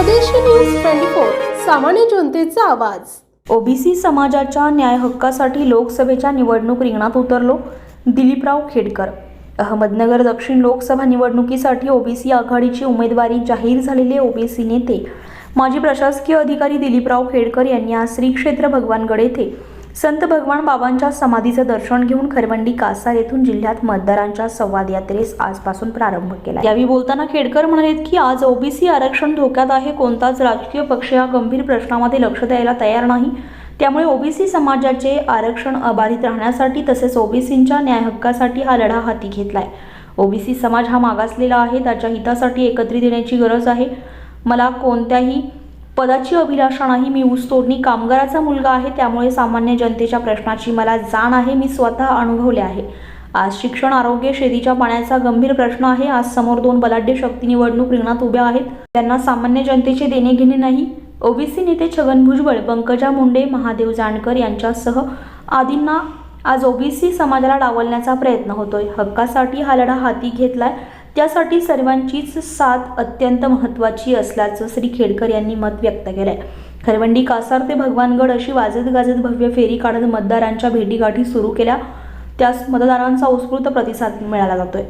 स्वदेशी news twenty four सामान्य जनतेचा आवाज. ओबीसी समाजाच्या न्याय हक्कासाठी लोकसभेच्या निवडणूक रिंगणात उतरलो दिलीपराव खेडकर. अहमदनगर दक्षिण लोकसभा निवडणुकीसाठी ओबीसी आघाडीची उमेदवारी जाहीर झालेले ओबीसी नेते माजी प्रशासकीय अधिकारी दिलीपराव खेडकर यांनी आज श्री क्षेत्र भगवानगड येथे संत भगवान बाबांच्या समाधीचं दर्शन घेऊन खरवंडी कासार येथून जिल्ह्यात मतदारांच्या संवाद यात्रेस आजपासून प्रारंभ केला यावेळी बोलताना खेडकर म्हणाले की आज ओबीसी आरक्षण धोक्यात आहे कोणताच राजकीय पक्ष या गंभीर प्रश्नामध्ये लक्ष द्यायला तयार नाही. त्यामुळे ओबीसी समाजाचे आरक्षण अबाधित राहण्यासाठी तसेच ओबीसींच्या न्याय हक्कासाठी हा लढा हाती घेतलाय. ओबीसी समाज हा मागासलेला आहे त्याच्या हितासाठी एकत्रित येण्याची गरज आहे. मला कोणत्याही पदाची अभिलाषा नाही मी ऊसतोडणी कामगाराचा मुलगा आहे त्यामुळे सामान्य जनतेच्या प्रश्नाची मला जाण आहे मी स्वतः अनुभवले आहे. आज शिक्षण आरोग्य शेतीच्या पाण्याचा गंभीर प्रश्न आहे. आज समोर दोन बलाढ्य शक्ती निवडणूक रिंगणात उभ्या आहेत. त्यांना सामान्य जनतेचे देणे घेणे नाही ओबीसी नेते छगन भुजबळ पंकजा मुंडे महादेव जानकर यांच्यासह आदींना आज ओबीसी समाजाला डावलण्याचा प्रयत्न होतोय. हक्कासाठी हा लढा हाती घेतलाय. त्यासाठी सर्वांचीच साथ अत्यंत महत्त्वाची असल्याचं श्री खेडकर यांनी मत व्यक्त केलं आहे खरवंडी कासार ते भगवानगड अशी वाजत गाजत भव्य फेरी काढत मतदारांच्या भेटीगाठी सुरू केल्या. त्यास मतदारांचा उत्स्फूर्त प्रतिसाद मिळाला जातोय.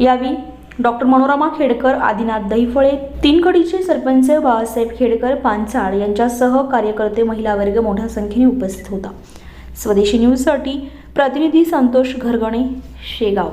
यावेळी डॉक्टर मनोरमा खेडकर आदिनाथ दहिफळे तीनकडीचे सरपंच बाळासाहेब खेडकर पांचाळ यांच्यासह कार्यकर्ते महिला वर्ग मोठ्या संख्येने उपस्थित होता. स्वदेशी न्यूजसाठी प्रतिनिधी संतोष घरगणे शेगाव.